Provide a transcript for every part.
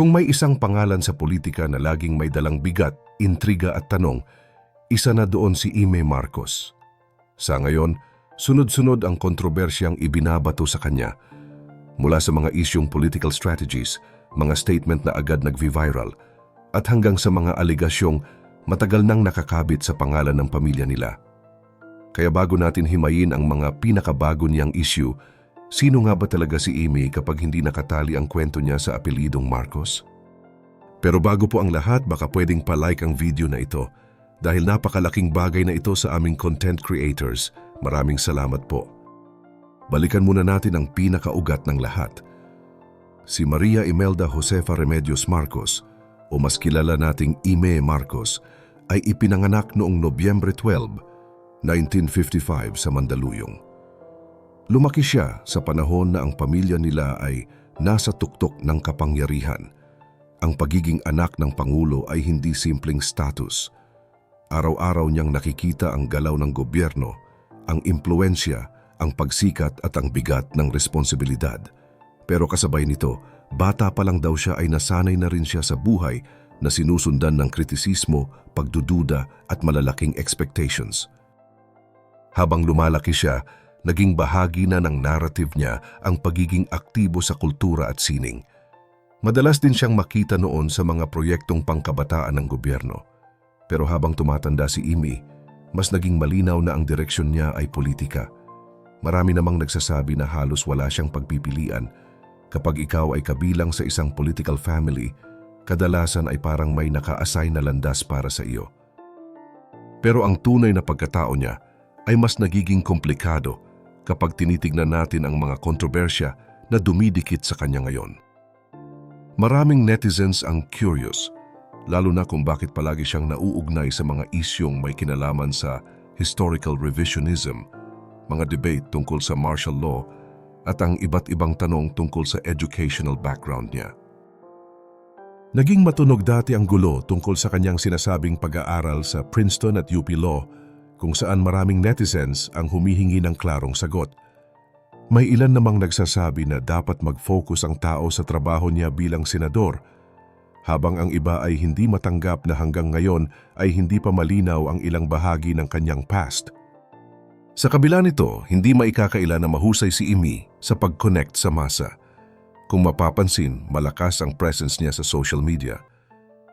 Kung may isang pangalan sa politika na laging may dalang bigat, intriga at tanong, isa na doon si Ime Marcos. Sa ngayon, sunod-sunod ang kontrobersyang ibinabato sa kanya. Mula sa mga isyong political strategies, mga statement na agad nag-viral, at hanggang sa mga aligasyong matagal nang nakakabit sa pangalan ng pamilya nila. Kaya bago natin himayin ang mga pinakabago niyang issue, sino nga ba talaga si Amy kapag hindi nakatali ang kwento niya sa apelidong Marcos? Pero bago po ang lahat, baka pwedeng pa-like ang video na ito dahil napakalaking bagay na ito sa aming content creators. Maraming salamat po. Balikan muna natin ang pinakaugat ng lahat. Si Maria Imelda Josefa Remedios Marcos o mas kilala nating Ime Marcos ay ipinanganak noong Nobyembre 12, 1955 sa Mandaluyong. Lumaki siya sa panahon na ang pamilya nila ay nasa tuktok ng kapangyarihan. Ang pagiging anak ng Pangulo ay hindi simpleng status. Araw-araw niyang nakikita ang galaw ng gobyerno, ang impluensya, ang pagsikat at ang bigat ng responsibilidad. Pero kasabay nito, bata pa lang daw siya ay nasanay na rin siya sa buhay na sinusundan ng kritisismo, pagdududa at malalaking expectations. Habang lumalaki siya, naging bahagi na ng narrative niya ang pagiging aktibo sa kultura at sining. Madalas din siyang makita noon sa mga proyektong pangkabataan ng gobyerno. Pero habang tumatanda si Imi, mas naging malinaw na ang direksyon niya ay politika. Marami namang nagsasabi na halos wala siyang pagpipilian. Kapag ikaw ay kabilang sa isang political family, kadalasan ay parang may naka-assign na landas para sa iyo. Pero ang tunay na pagkatao niya ay mas nagiging komplikado kapag tinitignan natin ang mga kontrobersya na dumidikit sa kanya ngayon. Maraming netizens ang curious, lalo na kung bakit palagi siyang nauugnay sa mga isyong may kinalaman sa historical revisionism, mga debate tungkol sa martial law, at ang iba't ibang tanong tungkol sa educational background niya. Naging matunog dati ang gulo tungkol sa kanyang sinasabing pag-aaral sa Princeton at UP Law kung saan maraming netizens ang humihingi ng klarong sagot. May ilan namang nagsasabi na dapat mag-focus ang tao sa trabaho niya bilang senador, habang ang iba ay hindi matanggap na hanggang ngayon ay hindi pa malinaw ang ilang bahagi ng kanyang past. Sa kabila nito, hindi maikakaila na mahusay si Imi sa pag-connect sa masa. Kung mapapansin, malakas ang presence niya sa social media.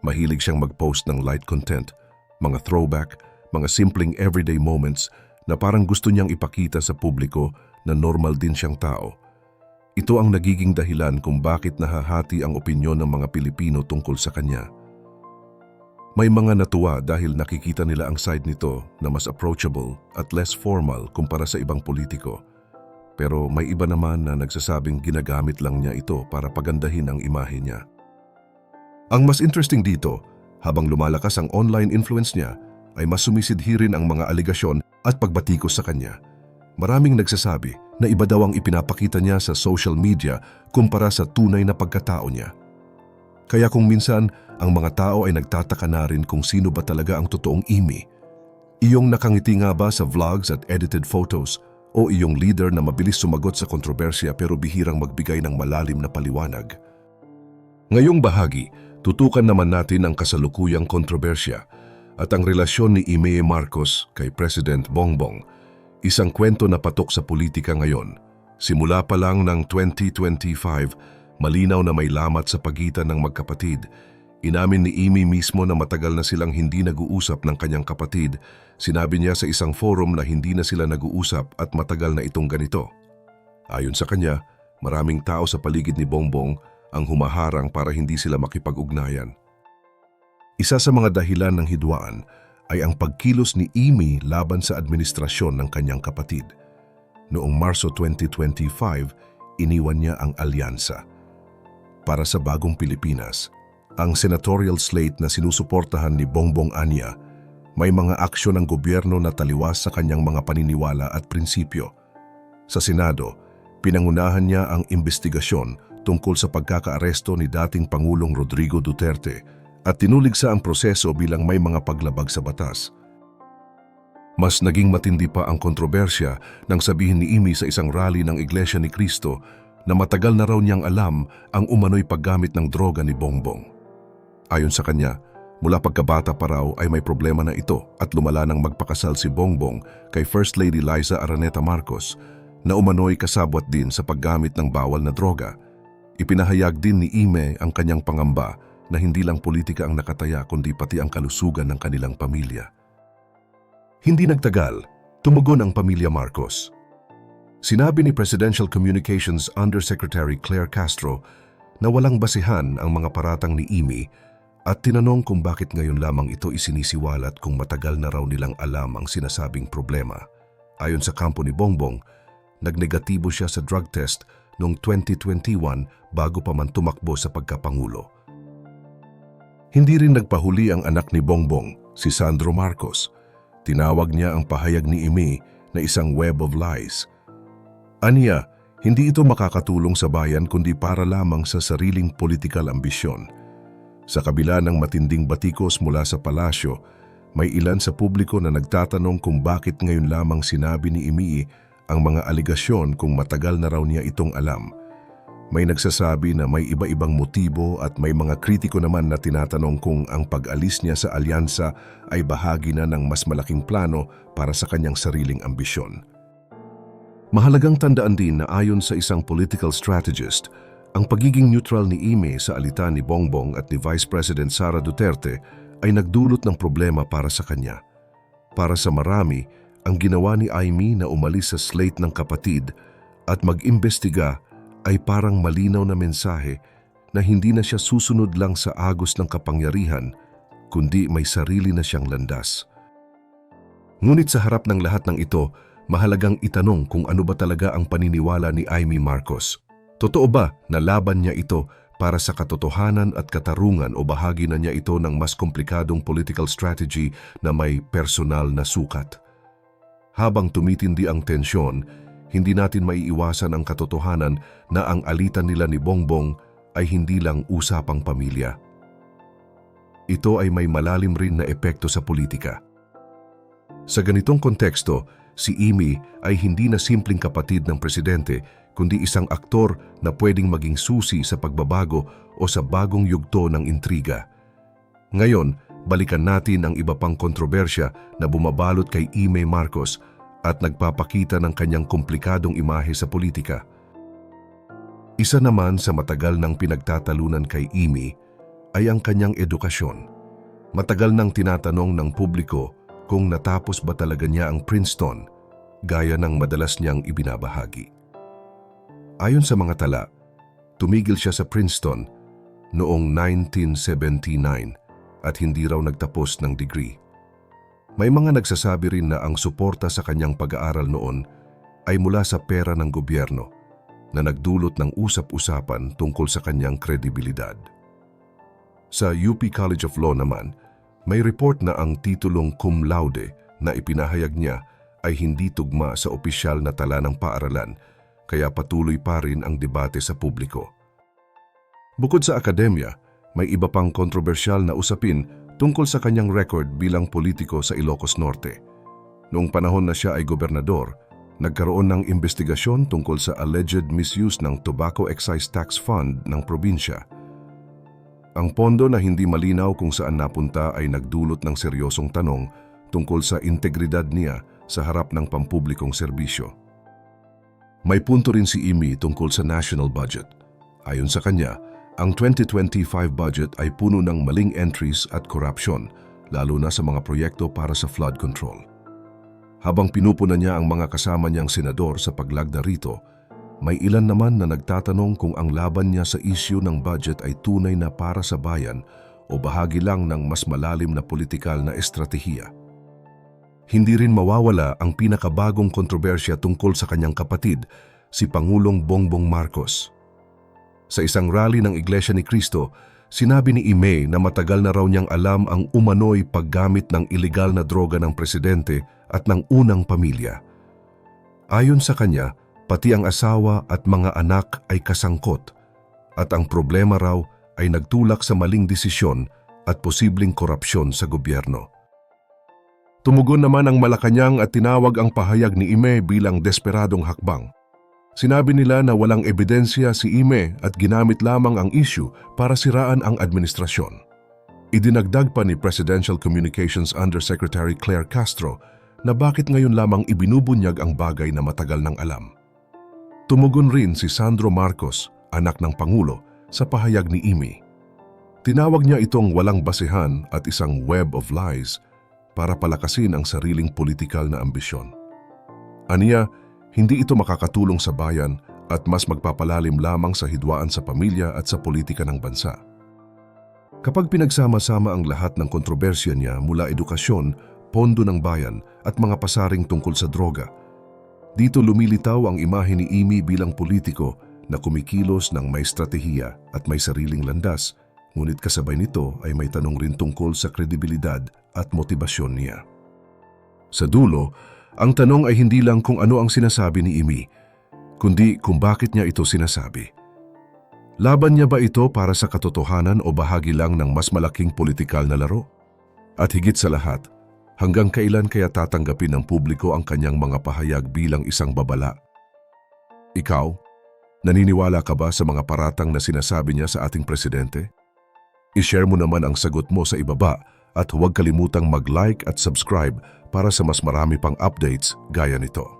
Mahilig siyang mag-post ng light content, mga throwback, mga simpleng everyday moments na parang gusto niyang ipakita sa publiko na normal din siyang tao. Ito ang nagiging dahilan kung bakit nahahati ang opinyon ng mga Pilipino tungkol sa kanya. May mga natuwa dahil nakikita nila ang side nito na mas approachable at less formal kumpara sa ibang politiko. Pero may iba naman na nagsasabing ginagamit lang niya ito para pagandahin ang imahe niya. Ang mas interesting dito, habang lumalakas ang online influence niya, ay mas sumisidhi rin ang mga aligasyon at pagbatikos sa kanya. Maraming nagsasabi na iba daw ang ipinapakita niya sa social media kumpara sa tunay na pagkatao niya. Kaya kung minsan, ang mga tao ay nagtataka na rin kung sino ba talaga ang totoong Imi. Iyong nakangiti nga ba sa vlogs at edited photos o iyong leader na mabilis sumagot sa kontrobersya pero bihirang magbigay ng malalim na paliwanag? Ngayong bahagi, tutukan naman natin ang kasalukuyang kontrobersya at ang relasyon ni Ime Marcos kay President Bongbong, isang kwento na patok sa politika ngayon. Simula pa lang ng 2025, malinaw na may lamat sa pagitan ng magkapatid. Inamin ni Imi mismo na matagal na silang hindi nag-uusap ng kanyang kapatid. Sinabi niya sa isang forum na hindi na sila nag-uusap at matagal na itong ganito. Ayon sa kanya, maraming tao sa paligid ni Bongbong ang humaharang para hindi sila makipag-ugnayan. Isa sa mga dahilan ng hidwaan ay ang pagkilos ni Amy laban sa administrasyon ng kanyang kapatid. Noong Marso 2025, iniwan niya ang alyansa. Para sa bagong Pilipinas, ang senatorial slate na sinusuportahan ni Bongbong Anya, may mga aksyon ng gobyerno na taliwas sa kanyang mga paniniwala at prinsipyo. Sa Senado, pinangunahan niya ang investigasyon tungkol sa pagkakaaresto ni dating Pangulong Rodrigo Duterte at tinuligsa ang proseso bilang may mga paglabag sa batas. Mas naging matindi pa ang kontrobersya nang sabihin ni Imi sa isang rally ng Iglesia ni Cristo na matagal na raw niyang alam ang umano'y paggamit ng droga ni Bongbong. Ayon sa kanya, mula pagkabata pa raw ay may problema na ito at lumala nang magpakasal si Bongbong kay First Lady Liza Araneta Marcos na umano'y kasabwat din sa paggamit ng bawal na droga. Ipinahayag din ni Ime ang kanyang pangamba na hindi lang politika ang nakataya kundi pati ang kalusugan ng kanilang pamilya. Hindi nagtagal, tumugon ang pamilya Marcos. Sinabi ni Presidential Communications Undersecretary Claire Castro na walang basihan ang mga paratang ni Imi at tinanong kung bakit ngayon lamang ito isinisiwalat kung matagal na raw nilang alam ang sinasabing problema. Ayon sa kampo ni Bongbong, nagnegatibo siya sa drug test noong 2021 bago pa man tumakbo sa pagkapangulo. Hindi rin nagpahuli ang anak ni Bongbong, si Sandro Marcos. Tinawag niya ang pahayag ni Imi na isang web of lies. Aniya, hindi ito makakatulong sa bayan kundi para lamang sa sariling politikal ambisyon. Sa kabila ng matinding batikos mula sa palasyo, may ilan sa publiko na nagtatanong kung bakit ngayon lamang sinabi ni Imi ang mga aligasyon kung matagal na raw niya itong alam. May nagsasabi na may iba-ibang motibo at may mga kritiko naman na tinatanong kung ang pag-alis niya sa alyansa ay bahagi na ng mas malaking plano para sa kanyang sariling ambisyon. Mahalagang tandaan din na ayon sa isang political strategist, ang pagiging neutral ni Ime sa alitan ni Bongbong at ni Vice President Sara Duterte ay nagdulot ng problema para sa kanya. Para sa marami, ang ginawa ni Aimee na umalis sa slate ng kapatid at mag-imbestiga ay parang malinaw na mensahe na hindi na siya susunod lang sa agos ng kapangyarihan, kundi may sarili na siyang landas. Ngunit sa harap ng lahat ng ito, mahalagang itanong kung ano ba talaga ang paniniwala ni Amy Marcos. Totoo ba na laban niya ito para sa katotohanan at katarungan o bahagi na niya ito ng mas komplikadong political strategy na may personal na sukat? Habang tumitindi ang tensyon, hindi natin maiiwasan ang katotohanan na ang alitan nila ni Bongbong ay hindi lang usapang pamilya. Ito ay may malalim rin na epekto sa politika. Sa ganitong konteksto, si Amy ay hindi na simpleng kapatid ng presidente kundi isang aktor na pwedeng maging susi sa pagbabago o sa bagong yugto ng intriga. Ngayon, balikan natin ang iba pang kontrobersya na bumabalot kay Ime Marcos at nagpapakita ng kanyang komplikadong imahe sa politika. Isa naman sa matagal ng pinagtatalunan kay Imi ay ang kanyang edukasyon. Matagal nang tinatanong ng publiko kung natapos ba talaga niya ang Princeton, gaya ng madalas niyang ibinabahagi. Ayon sa mga tala, tumigil siya sa Princeton noong 1979 at hindi raw nagtapos ng degree. May mga nagsasabi rin na ang suporta sa kanyang pag-aaral noon ay mula sa pera ng gobyerno na nagdulot ng usap-usapan tungkol sa kanyang kredibilidad. Sa UP College of Law naman, may report na ang titulong cum laude na ipinahayag niya ay hindi tugma sa opisyal na tala ng paaralan kaya patuloy pa rin ang debate sa publiko. Bukod sa akademya, may iba pang kontrobersyal na usapin tungkol sa kanyang record bilang politiko sa Ilocos Norte. Noong panahon na siya ay gobernador, nagkaroon ng investigasyon tungkol sa alleged misuse ng Tobacco Excise Tax Fund ng probinsya. Ang pondo na hindi malinaw kung saan napunta ay nagdulot ng seryosong tanong tungkol sa integridad niya sa harap ng pampublikong serbisyo. May punto rin si Imi tungkol sa national budget. Ayon sa kanya, ang 2025 budget ay puno ng maling entries at korupsyon, lalo na sa mga proyekto para sa flood control. Habang pinupunan niya ang mga kasama niyang senador sa paglagda rito, may ilan naman na nagtatanong kung ang laban niya sa issue ng budget ay tunay na para sa bayan o bahagi lang ng mas malalim na politikal na estratehiya. Hindi rin mawawala ang pinakabagong kontrobersya tungkol sa kanyang kapatid, si Pangulong Bongbong Marcos. Sa isang rally ng Iglesia ni Cristo, sinabi ni Ime na matagal na raw niyang alam ang umano'y paggamit ng ilegal na droga ng presidente at ng unang pamilya. Ayon sa kanya, pati ang asawa at mga anak ay kasangkot at ang problema raw ay nagtulak sa maling desisyon at posibleng korupsyon sa gobyerno. Tumugon naman ang Malacanang at tinawag ang pahayag ni Ime bilang desperadong hakbang. Sinabi nila na walang ebidensya si Ime at ginamit lamang ang issue para siraan ang administrasyon. Idinagdag pa ni Presidential Communications Undersecretary Claire Castro na bakit ngayon lamang ibinubunyag ang bagay na matagal nang alam. Tumugon rin si Sandro Marcos, anak ng Pangulo, sa pahayag ni Imi. Tinawag niya itong walang basehan at isang web of lies para palakasin ang sariling politikal na ambisyon. Aniya, hindi ito makakatulong sa bayan at mas magpapalalim lamang sa hidwaan sa pamilya at sa politika ng bansa. Kapag pinagsama-sama ang lahat ng kontrobersya niya mula edukasyon, pondo ng bayan at mga pasaring tungkol sa droga, dito lumilitaw ang imahe ni Imi bilang politiko na kumikilos ng may estratehiya at may sariling landas, ngunit kasabay nito ay may tanong rin tungkol sa kredibilidad at motibasyon niya. Sa dulo, ang tanong ay hindi lang kung ano ang sinasabi ni Imi, kundi kung bakit niya ito sinasabi. Laban niya ba ito para sa katotohanan o bahagi lang ng mas malaking politikal na laro? At higit sa lahat, hanggang kailan kaya tatanggapin ng publiko ang kanyang mga pahayag bilang isang babala? Ikaw, naniniwala ka ba sa mga paratang na sinasabi niya sa ating presidente? I-share mo naman ang sagot mo sa ibaba at huwag kalimutang mag-like at subscribe para sa mas marami pang updates gaya nito.